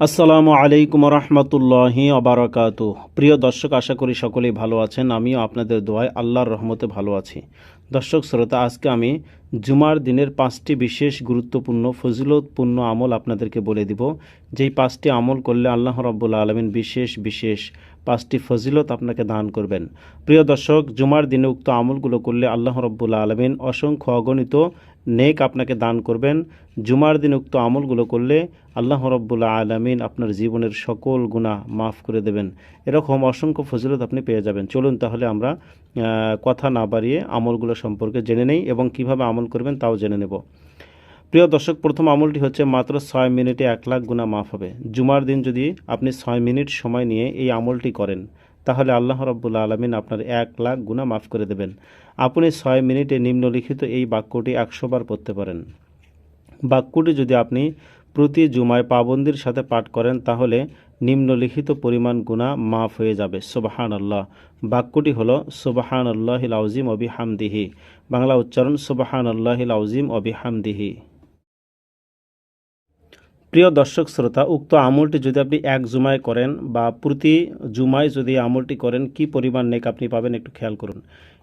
আসসালামু আলাইকুম রহমতুল্লাহি অবরাকাত প্রিয় দর্শক, আশা করি সকলেই ভালো আছেন। আমিও আপনাদের দোয়ায় আল্লাহর রহমতে ভালো আছি। দর্শক, শ্রোতা, আজকে আমি জুমার দিনের পাঁচটি বিশেষ গুরুত্বপূর্ণ, ফজিলতপূর্ণ আমল আপনাদেরকে বলে দিব। যেই পাঁচটি আমল করলে আল্লাহ রব্বুল আলমিন বিশেষ বিশেষ পাঁচটি ফজিলত আপনাকে দান করবেন। প্রিয় দর্শক, জুমার দিনে উক্ত আমলগুলো করলে আল্লাহ রব্বুল আলমিন অসংখ্য অগণিত নেক আপনাকে দান করবেন। জুমার দিন উক্ত আমলগুলো করলে আল্লাহ রব্বুল্লা আলমিন আপনার জীবনের সকল গুণা মাফ করে দেবেন। এরকম অসংখ্য ফজিলত আপনি পেয়ে যাবেন। চলুন তাহলে আমরা কথা না বাড়িয়ে আমলগুলো সম্পর্কে জেনে নেই এবং কীভাবে আমল করবেন, তাও জেনে নেব। প্রিয় দর্শক, প্রথম আমলটি হচ্ছে মাত্র ছয় মিনিটে এক লাখ গুণা মাফ হবে। জুমার দিন যদি আপনি ছয় মিনিট সময় নিয়ে এই আমলটি করেন, তাহলে আল্লাহ রব্বুল্লা আলমিন আপনার এক লাখ গুণা মাফ করে দেবেন। আপনি ছয় মিনিটে নিম্নলিখিত এই বাক্যটি একশো বার পড়তে পারেন। বাক্যটি যদি আপনি প্রতি জুমায় পাবন্দির সাথে পাঠ করেন, তাহলে নিম্নলিখিত পরিমাণ গুণা মাফ হয়ে যাবে। সুবাহান আল্লাহ বাক্যটি হলো সুবাহান আল্লাহিল আউজিম অবি হামদিহি বাংলা উচ্চারণ সুবাহান আল্লাহিল আউজিম অবি হামদিহি প্রিয় দর্শক শ্রোতা, উক্ত আমলটি যদি আপনি এক জুমায় করেন বা প্রতি জুমায় যদি আমলটি করেন, কি পরিমাণ নেক আপনি পাবেন একটু খেয়াল করুন।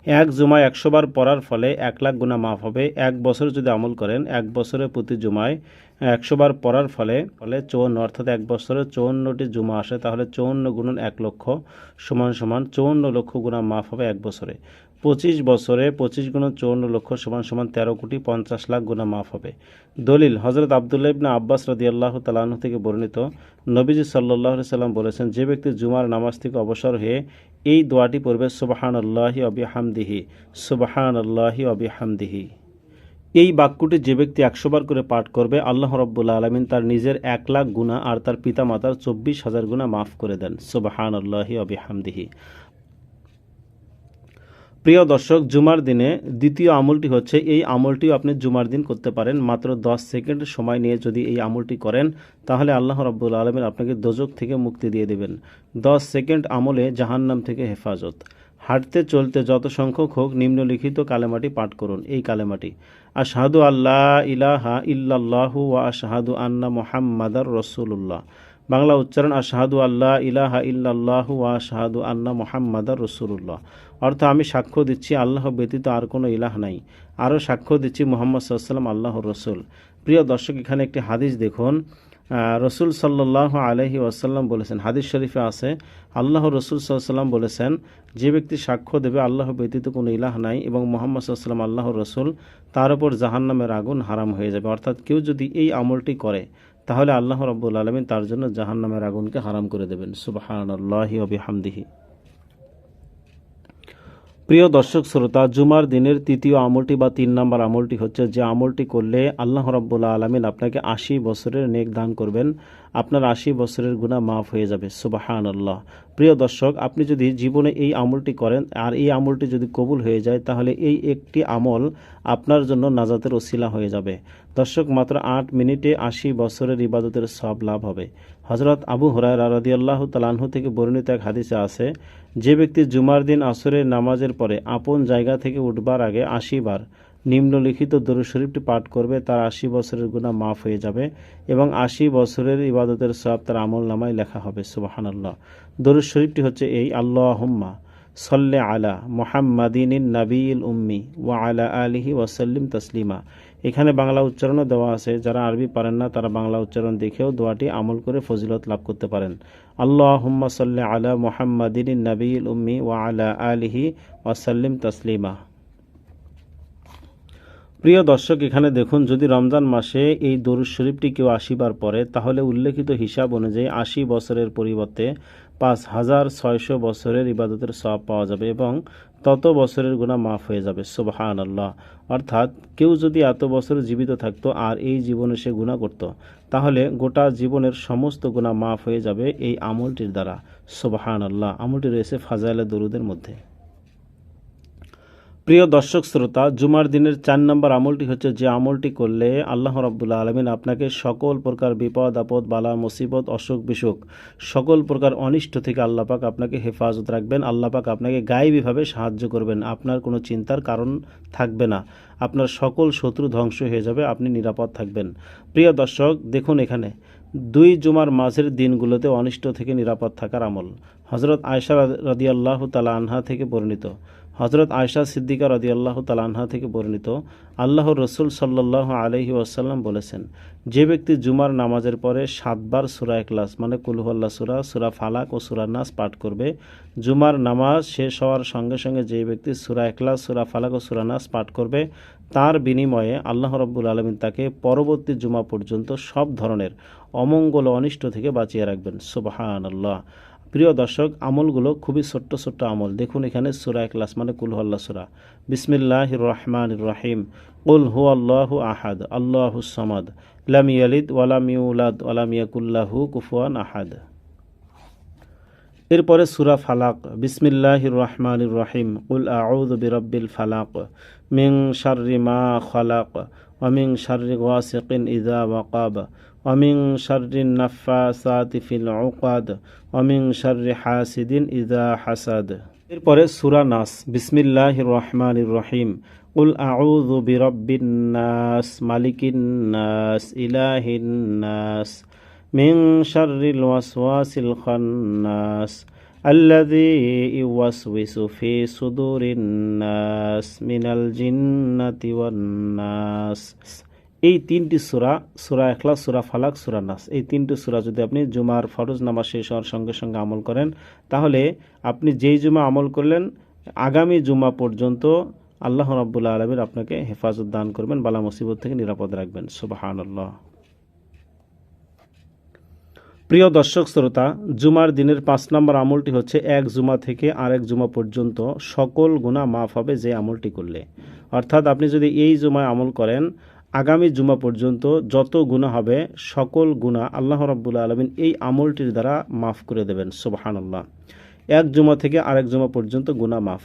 এক জুমায় একশো বার পড়ার ফলে এক লাখ গুণা মাফ হবে। এক বছর যদি আমল করেন, এক বছরে প্রতি জুমায় একশো বার পড়ার ফলে ফলে চৌন্ন অর্থাৎ এক বছরে চৌন্নটি জুমা আসে, তাহলে চৌন্ন গুণন এক লক্ষ সমান সমান চৌন্ন লক্ষ গুণা মাফ হবে এক বছরে। পঁচিশ বছরে পঁচিশ গুণন চৌন্ন লক্ষ সমান সমান তেরো কোটি পঞ্চাশ লাখ গুণা মাফ হবে। দলিল হজরত আবদুল্লাহ ইবনা আব্বাস রদি আল্লাহ তালাহ থেকে বর্ণিত। নবীজি সাল্লাহ সাল্লাম বলেছেন, যে ব্যক্তি জুমার নামাজ থেকে অবসর হয়ে এই দোয়াটি পড়বে সুবাহান আল্লাহি অবি হামদিহি সুবাহান আল্লাহি অবি হামদিহি এই বাক্যটি যে ব্যক্তি একশোবার করে পাঠ করবে, আল্লাহ রব্বুল্লা আলমিন তার নিজের এক লাখ গুণা আর তার পিতামাতার চব্বিশ হাজার গুণা মাফ করে দেন সুবাহান আল্লাহি অবি হামদিহি প্রিয় দর্শক, জুমার দিনে দ্বিতীয় আমলটি হচ্ছে, এই আমলটিও আপনি জুমার দিন করতে পারেন। মাত্র দশ সেকেন্ড সময় নিয়ে যদি এই আমলটি করেন, তাহলে আল্লাহ রব্বুল আলমিন আপনাকে দোজক থেকে মুক্তি দিয়ে দেবেন। দশ সেকেন্ড আমলে জাহান্নাম থেকে হেফাজত। হাঁটতে চলতে যত সংখ্যক হোক, নিম্নলিখিত কালেমাটি পাঠ করুন, এই কালেমাটি। আশহাদু আল্লাহ ইলাহা ইল্লাল্লাহু ওয়া আশহাদু আন্না মুহাম্মাদার রসুল্লাহ বাংলা উচ্চারণ, আশহাদু আল্লাহ ইলাহা ইল্লাল্লাহু ওয়া আশহাদু আন্না মুহাম্মাদার রসুল্লাহ অর্থ আমি সাক্ষ্য দিচ্ছি, আল্লাহ ব্যতীত আর কোনো ইলাহ নাই। আরও সাক্ষ্য দিচ্ছি মোহাম্মদ সাল্লাম আল্লাহ রসুল। প্রিয় দর্শক, এখানে একটি হাদিস দেখুন। রসুল সাল্লাহ আলহি ওয়াসাল্লাম বলেছেন, হাদিস শরীফে আছে আল্লাহ রসুল সাল্লাম বলেছেন, যে ব্যক্তি সাক্ষ্য দেবে, আল্লাহ ব্যতীত কোনো ইলাহ নাই এবং মোহাম্মদ সাল্লাম আল্লাহ রসুল, তার উপর জাহান্নামের আগুন হারাম হয়ে যাবে। অর্থাৎ কেউ যদি এই আমলটি করে তাহলে আল্লাহ রব্বুল আলমিন তার জন্য জাহান্নামের আগুনকে হারাম করে দেবেন। সুবাহান আল্লাহি অবিহামদিহি প্রিয় দর্শক শ্রোতা, জুমার দিনের তৃতীয় আমলটি বা তিন নম্বর আমলটি হচ্ছে যে আমলটি করলে আল্লাহ রব্বুল্লা আলমিন আপনাকে আশি বছরের নেক দান করবেন। আপনার আশি বছরের গুণা মাফ হয়ে যাবে। সুবাহান আল্লাহ প্রিয় দর্শক, আপনি যদি জীবনে এই আমলটি করেন আর এই আমলটি যদি কবুল হয়ে যায়, তাহলে এই একটি আমল আপনার জন্য নাজাতের ওসিলা হয়ে যাবে। দর্শক, মাত্র আট মিনিটে আশি বছরের ইবাদতের সব লাভ হবে। হজরত আবু হরাই রাদি আল্লাহ তালাহু থেকে বর্ণিত এক হাদিসে আছে, যে ব্যক্তি জুমার দিন আসরের নামাজের পরে আপন জায়গা থেকে উঠবার আগে আশি বার নিম্নলিখিত দরুদ শরীফটি পাঠ করবে, তার আশি বছরের গুণা মাফ হয়ে যাবে এবং আশি বছরের ইবাদতের সব তার আমল নামায় লেখা হবে। সুবাহান আল্লাহ দরুদ শরীফটি হচ্ছে এই আল্লাহ হুম্মা সল্লে আলা মোহাম্মদিন নবীল উম্মি ওয়া আলা আলিহি ওয়াসাল্লিম তসলিমা। এখানে বাংলা উচ্চারণও দেওয়া আছে। যারা আরবি পারেন না, তারা বাংলা উচ্চারণ দেখেও দোয়াটি আমল করে ফজিলত লাভ করতে পারেন। আল্লাহ হুম্মা সাল্লি আলা মোহাম্মদিন নবীল উম্মি ওয়া আলা আলিহি ওয়াসাল্লিম তসলিমা। প্রিয় দর্শক, এখানে দেখুন, যদি রমজান মাসে এই দরুদ শরীফটি কেউ আশিবার পরে তাহলে উল্লেখিত হিসাব অনুযায়ী আশি বছরের পরিবর্তে পাঁচ হাজার ছয়শো বছরের ইবাদতের সব পাওয়া যাবে এবং তত বছরের গুণা মাফ হয়ে যাবে। সুবাহান আল্লাহ অর্থাৎ কেউ যদি এত বছর জীবিত থাকতো আর এই জীবনে সে গুণা করত, তাহলে গোটা জীবনের সমস্ত গুণা মাফ হয়ে যাবে এই আমলটির দ্বারা। সুবাহান আল্লাহ আমলটি রয়েছে ফাজাইলা দরুদের মধ্যে। প্রিয় দর্শক শ্রোতা, জুমার দিনের চার নম্বর আমলটি হচ্ছে যে আমলটি করলে আল্লাহ রাব্বুল্লাহ আলমিন আপনাকে সকল প্রকার বিপদ, আপদ, বালা, মুসিবত, অসুখ, বিসুখ সকল প্রকার অনিষ্ট থেকে আল্লাপাক আপনাকে হেফাজত রাখবেন। আল্লাপাক আপনাকে গায়েবীভাবে সাহায্য করবেন। আপনার কোনো চিন্তার কারণ থাকবে না। আপনার সকল শত্রু ধ্বংস হয়ে যাবে। আপনি নিরাপদ থাকবেন। প্রিয় দর্শক, দেখুন এখানে। দুই জুমার মাঝের দিনগুলোতে অনিষ্ট থেকে নিরাপদ থাকার আমল। হজরত আয়সা রদিয়াল্লাহ তালা আনহা থেকে বর্ণিত। হজরত আয়সা সিদ্দিকা রদিয়াল্লাহ তালা আনহা থেকে বর্ণিত আল্লাহ রসুল সাল্লাহ আলহি ওয়াসাল্লাম বলেছেন, যে ব্যক্তি জুমার নামাজের পরে সাতবার সুরা একলাস মানে কুলহল্লা সুরা সুরা ফালাক ও সুরা নাস পাঠ করবে, জুমার নামাজ শেষ হওয়ার সঙ্গে সঙ্গে যে ব্যক্তি সুরা একলাস সুরা ফালাক ও সুরা নাস পাঠ করবে, তার বিনিময়ে আল্লাহ রব্বুল আলমিন তাকে পরবর্তী জুমা পর্যন্ত সব ধরনের অমঙ্গল অনিষ্ট থেকে বাঁচিয়ে রাখবেন। সুবাহান আল্লাহ প্রিয় দর্শক, আমলগুলো খুবই ছোট্ট ছোট্ট আমল। দেখুন এখানে সুরা একলাস মানে কুলহল্লা সুরা। বিসমিল্লাহ রহমান রহিম। কুল হু আল্লাহ আহাদ, আল্লাহ সামাদ। লাম ইয়ালিদ ওয়ালাম কুফুয়ান আহাদ। এরপরে সুরা ফালাক। বিসমিল্লাহ রহমান রহিম। কুল আউদ বিরব্বিল ফালাক মিং শার্রি মা খালাক। ওমিং শার্রি ওয়াসিকিন ইদা ওয়াকাব ওমিং শার্রি নাফাসাতি ফিল উকাদ ওমিং শার্রি হাসিদিন ইদা হাসাদ এরপরে সুরা নাস বিসমিল্লাহ রহমান রহিম কুল আউযু বিরব্বিন নাস মালিকিন নাস ইলাহিন নাস من شر الوسواس الخناس الذي يوسوس في صدور الناس من الجنة والناس এই তিনটি সুরা সুরা এখলাস সুরা ফালাক সুরা নাস এই তিনটি সুরা যদি আপনি জুমার ফরজ নামাজ শেষ হওয়ার সঙ্গে সঙ্গে আমল করেন তাহলে আপনি যেই জুমা আমল করলেন আগামী জুমা পর্যন্ত আল্লাহ রাব্বুল্লাহ আলমীর আপনাকে হেফাজত দান করবেন বালা মুসিবত থেকে নিরাপদ রাখবেন সুবাহান আল্লাহ প্রিয় দর্শক শ্রোতা, জুমার দিনের পাঁচ নম্বর আমলটি হচ্ছে এক জুমা থেকে আরেক জুমা পর্যন্ত সকল গুণা মাফ হবে যে আমলটি করলে। অর্থাৎ আপনি যদি এই জুমায় আমল করেন, আগামী জুমা পর্যন্ত যত গুণা হবে, সকল গুণা আল্লাহ রব্বুল্লা আলমিন এই আমলটির দ্বারা মাফ করে দেবেন সুবাহান আল্লাহ এক জুমা থেকে আরেক জুমা পর্যন্ত গুণা মাফ।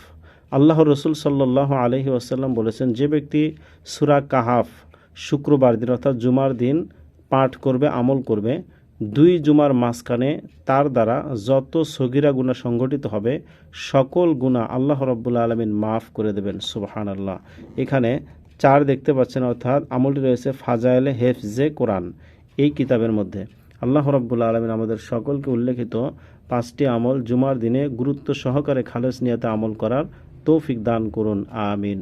আল্লাহ রসুল সাল্লাহ আলহি আসাল্লাম বলেছেন, যে ব্যক্তি সুরা কাহাফ শুক্রবার দিন অর্থাৎ জুমার দিন পাঠ করবে, আমল করবে দুই জুমার মাঝখানে তার দ্বারা যত সগিরা গুণা সংগঠিত হবে, সকল গুণা আল্লাহ রব্বুল্লা আলমিন মাফ করে দেবেন সুবাহান আল্লাহ এখানে চার দেখতে পাচ্ছেন, অর্থাৎ আমলটি রয়েছে ফাজাইলে হেফজে কোরআন এই কিতাবের মধ্যে। আল্লাহ রব্বুল্লা আলমিন আমাদের সকলকে উল্লেখিত পাঁচটি আমল জুমার দিনে গুরুত্ব সহকারে খালেস নিয়তে আমল করার তৌফিক দান করুন, আমিন।